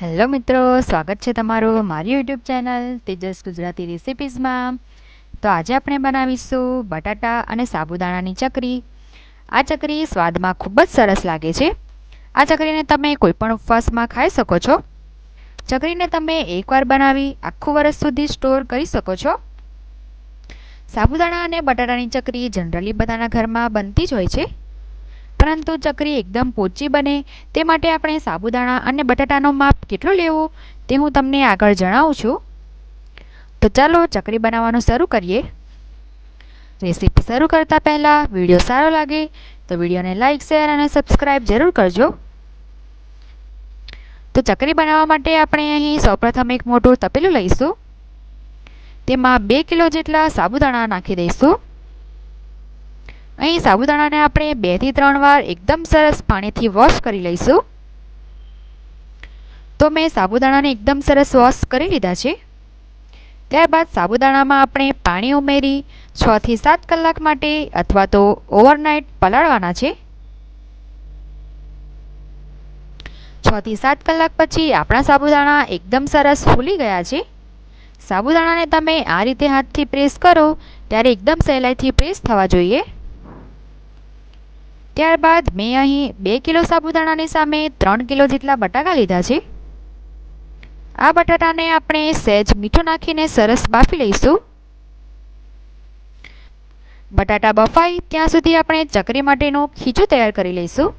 Hello મિત્રો, સ્વાગત છે તમારું મારી યુટ્યુબ ચેનલ તેજસ ગુજરાતી રેસિપીઝમાં તો આજે આપણે બનાવીશું બટાટા અને સાબુદાણાની ચકરી. આ ચકરી સ્વાદમાં ખૂબ જ સરસ લાગે છે. આ ચકરીને તમે કોઈપણ ઉપવાસમાં ખાઈ શકો છો. ચકરીને તમે એકવાર બનાવી આખું વર્ષ સુધી સ્ટોર કરી શકો છો. સાબુદાણા અને બટાટાની ચકરી જનરલી બધાના ઘરમાં બનતી જ હોય છે. પરંતુ ચકરી એકદમ પોચી બને, તે માટે આપણે સાબુદાણા અને બટાટાનો માપ કેટલો લેવો, તે હું તમને આગળ જણાવું છું. તો ચાલો ચકરી બનાવવાનું શરૂ કરીએ. રેસીપી શરૂ કરતાં પહેલાં વીડિયો સારો લાગે તો વિડીયોને લાઇક શેર અને સબસ્ક્રાઈબ જરૂર કરજો. તો ચકરી બનાવવા માટે આપણે અહીં સૌપ્રથમ એક મોટું તપેલું લઈશું. તેમાં બે કિલો જેટલા સાબુદાણા નાખી દઈશું. અહીં સાબુદાણાને આપણે બેથી ત્રણ વાર એકદમ સરસ પાણીથી વોશ કરી લઈશું. તો મેં સાબુદાણાને એકદમ સરસ વોશ કરી લીધા છે. ત્યારબાદ સાબુદાણામાં આપણે પાણી ઉમેરી છથી સાત કલાક માટે અથવા તો ઓવરનાઇટ પલાળવાના છે. છથી સાત કલાક પછી આપણા સાબુદાણા એકદમ સરસ ફૂલી ગયા છે. સાબુદાણાને તમે આ રીતે હાથથી પ્રેસ કરો, ત્યારે એકદમ સહેલાઈથી પ્રેસ થવા જોઈએ. ત્યારબાદ મેં અહીં બે કિલો સાબુદાણાની સામે ત્રણ કિલો જેટલા બટાકા લીધા છે. આ બટાટાને આપણે સહેજ મીઠું નાખીને સરસ બાફી લઈશું. બટાટા બફાય ત્યાં સુધી આપણે ચકરી માટેનું ખીચું તૈયાર કરી લઈશું.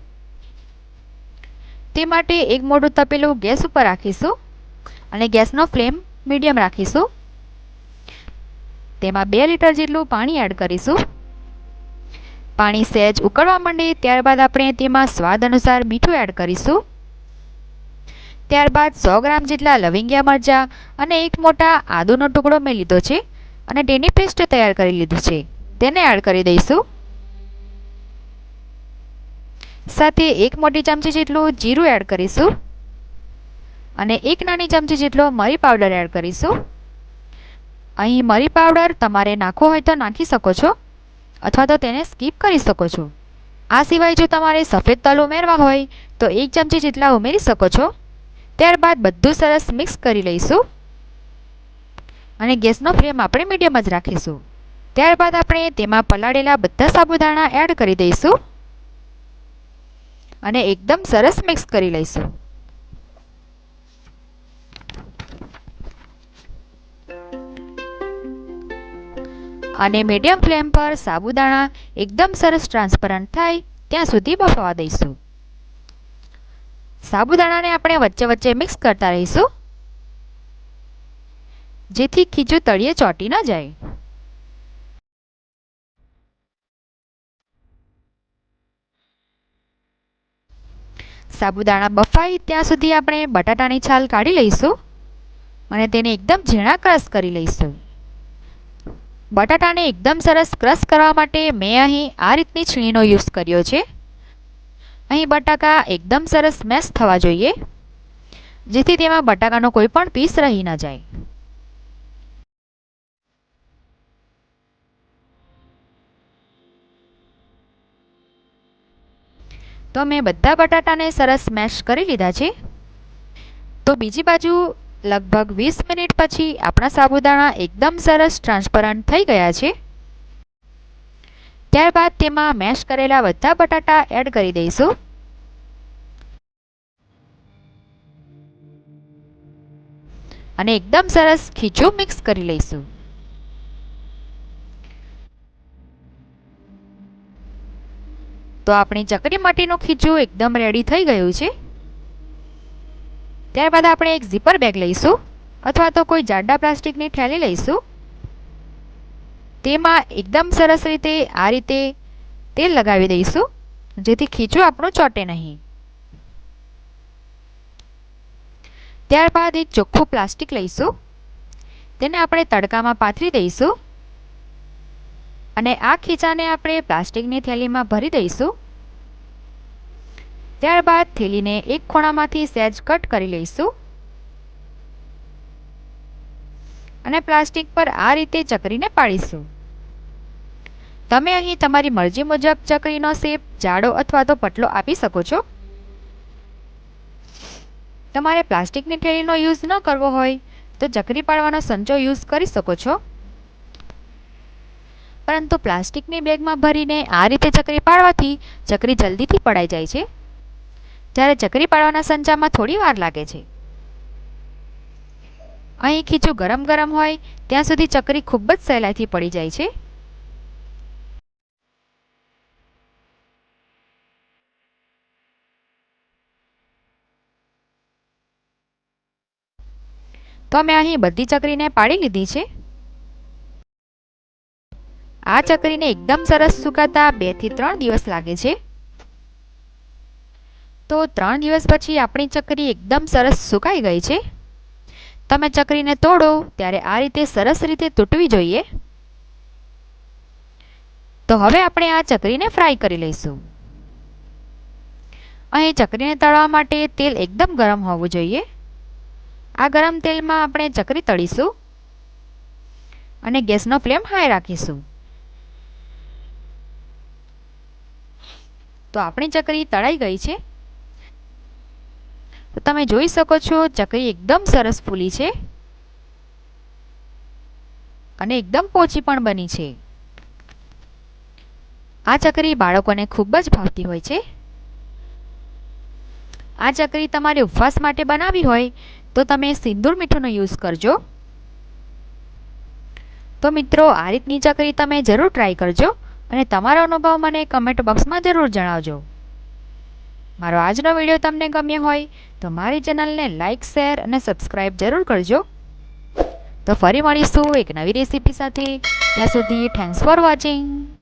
તે માટે એક મોટું તપેલું ગેસ ઉપર રાખીશું અને ગેસનો ફ્લેમ મીડિયમ રાખીશું. તેમાં બે લીટર જેટલું પાણી એડ કરીશું. પાણી સહેજ ઉકળવા માંડે, ત્યારબાદ આપણે તેમાં સ્વાદ અનુસાર મીઠું એડ કરીશું. ત્યારબાદ સો ગ્રામ જેટલા લવિંગિયા મરચાં અને એક મોટા આદુનો ટુકડો મેં લીધો છે અને તેની પેસ્ટ તૈયાર કરી લીધી છે. તેને એડ કરી દઈશું. સાથે એક મોટી ચમચી જેટલું જીરું એડ કરીશું અને એક નાની ચમચી જેટલો મરી પાવડર એડ કરીશું. અહીં મરી પાવડર તમારે નાખવો હોય તો નાખી શકો છો. અથવા તો તેને સ્કીપ કરી શકો છો. આ સિવાય જો તમારે સફેદ તલ ઉમેરવા હોય, તો એક ચમચી જેટલા ઉમેરી શકો છો. ત્યારબાદ બધું સરસ મિક્સ કરી લઈશું. અને ગેસનો ફ્લેમ આપણે મીડિયમ જ રાખીશું. ત્યારબાદ આપણે તેમાં પલાળેલા બધા સાબુદાણા એડ કરી દઈશું. અને એકદમ સરસ મિક્સ કરી લઈશું. અને મીડિયમ ફ્લેમ પર સાબુદાણા એકદમ સરસ ટ્રાન્સપરન્ટ થાય ત્યાં સુધી બફાવા દઈશું. સાબુદાણાને આપણે વચ્ચે વચ્ચે મિક્સ કરતા રહીશું. જેથી ખીચું તળિયે ચોંટી ન જાય. સાબુદાણા બફાય ત્યાં સુધી આપણે બટાટાની છાલ કાઢી લઈશું અને તેને એકદમ ઝીણા ક્રશ કરી લઈશું. બટાટાને એકદમ સરસ ક્રશ કરવા માટે મેં અહીં આ રીતની છીણીનો યુઝ કર્યો છે. અહીં બટાકા એકદમ સરસ મેશ થવા જોઈએ, જેથી તેમાં બટાકાનો કોઈ પણ પીસ રહી ન જાય. તો મેં બધા બટાટાને સરસ મેશ કરી લીધા છે. તો બીજી બાજુ લગભગ વીસ મિનિટ પછી આપણા સાબુદાણા એકદમ સરસ ટ્રાન્સપરન્ટ થઈ ગયા છે. ત્યારબાદ તેમાં મેશ કરેલા બધા બટાટા એડ કરી દઈશું. અને એકદમ સરસ ખીચું મિક્સ કરી લઈશું. તો આપણી ચકરી માટેનું ખીચું એકદમ રેડી થઈ ગયું છે. ત્યારબાદ આપણે એક ઝીપર બેગ લઈશું, અથવા તો કોઈ જાડા પ્લાસ્ટિકની થેલી લઈશું. તેમાં એકદમ સરસ રીતે આ રીતે તેલ લગાવી દઈશું, જેથી ખીચું આપણું ચોટે નહીં. ત્યારબાદ એક ચોખ્ખું પ્લાસ્ટિક લઈશું, તેને આપણે તડકામાં પાથરી દઈશું, અને આ ખીચાને આપણે પ્લાસ્ટિકની થેલીમાં ભરી દઈશું. ત્યારબાદ થેલીને એક ખૂણામાંથી સહેજ કટ કરી લઈશું. અને પ્લાસ્ટિક પર આ રીતે ચકરીને પાડીશું. તમે અહીં તમારી મરજી મુજબ ચકરીનો શેપ, જાડો અથવા તો પતલો આપી શકો છો. તમારે પ્લાસ્ટિકની થેલીનો યુઝ ન કરવો હોય તો ચકરી પાડવાનો સંચો યુઝ કરી શકો છો. પરંતુ પ્લાસ્ટિકની બેગમાં ભરીને આ રીતે ચકરી પાડવાથી ચકરી જલ્દીથી પડાઈ જાય છે. જ્યારે ચકરી પાડવાના સંચામાં થોડી વાર લાગે છે. અહીં ખીચું ગરમ ગરમ હોય, ત્યાં સુધી ચકરી ખૂબ જ સહેલાઈથી પડી જાય છે. તો મેં અહીં બધી ચકરીને પાડી લીધી છે. આ ચકરીને એકદમ સરસ સુકાતા બેથી ત્રણ દિવસ લાગે છે. તો ત્રણ દિવસ પછી આપણી ચકરી એકદમ સરસ સુકાઈ ગઈ છે. તમે ચકરીને તોડો, ત્યારે આ રીતે સરસ રીતે તૂટવી જોઈએ. તો હવે આપણે આ ચકરીને ફ્રાય કરી લઈશું. અહીં ચકરીને તળવા માટે તેલ એકદમ ગરમ હોવું જોઈએ. આ ગરમ તેલમાં આપણે ચકરી તળીશું અને ગેસનો ફ્લેમ હાઈ રાખીશું. તો આપણી ચકરી તળાઈ ગઈ છે. તો તમે જોઈ શકો છો, ચકરી એકદમ સરસ ફૂલી છે અને એકદમ પોચી પણ બની છે. આ ચકરી બાળકોને ખૂબ જ ભાવતી હોય છે. આ ચકરી તમારે ઉપવાસ માટે બનાવી હોય તો તમે સિંદૂર મીઠુંનો યુઝ કરજો. તો મિત્રો, આ રીતની ચકરી તમે જરૂર ટ્રાય કરજો અને તમારો અનુભવ મને કમેન્ટ બોક્સમાં જરૂર જણાવજો. મારો આજનો વીડિયો તમને ગમ્યો હોય તો મારી ચેનલને લાઇક શેર અને સબસ્ક્રાઈબ જરૂર કરજો. તો ફરી મળીશું એક નવી રેસીપી સાથે. ત્યાં સુધી થેન્ક્સ ફોર વોચિંગ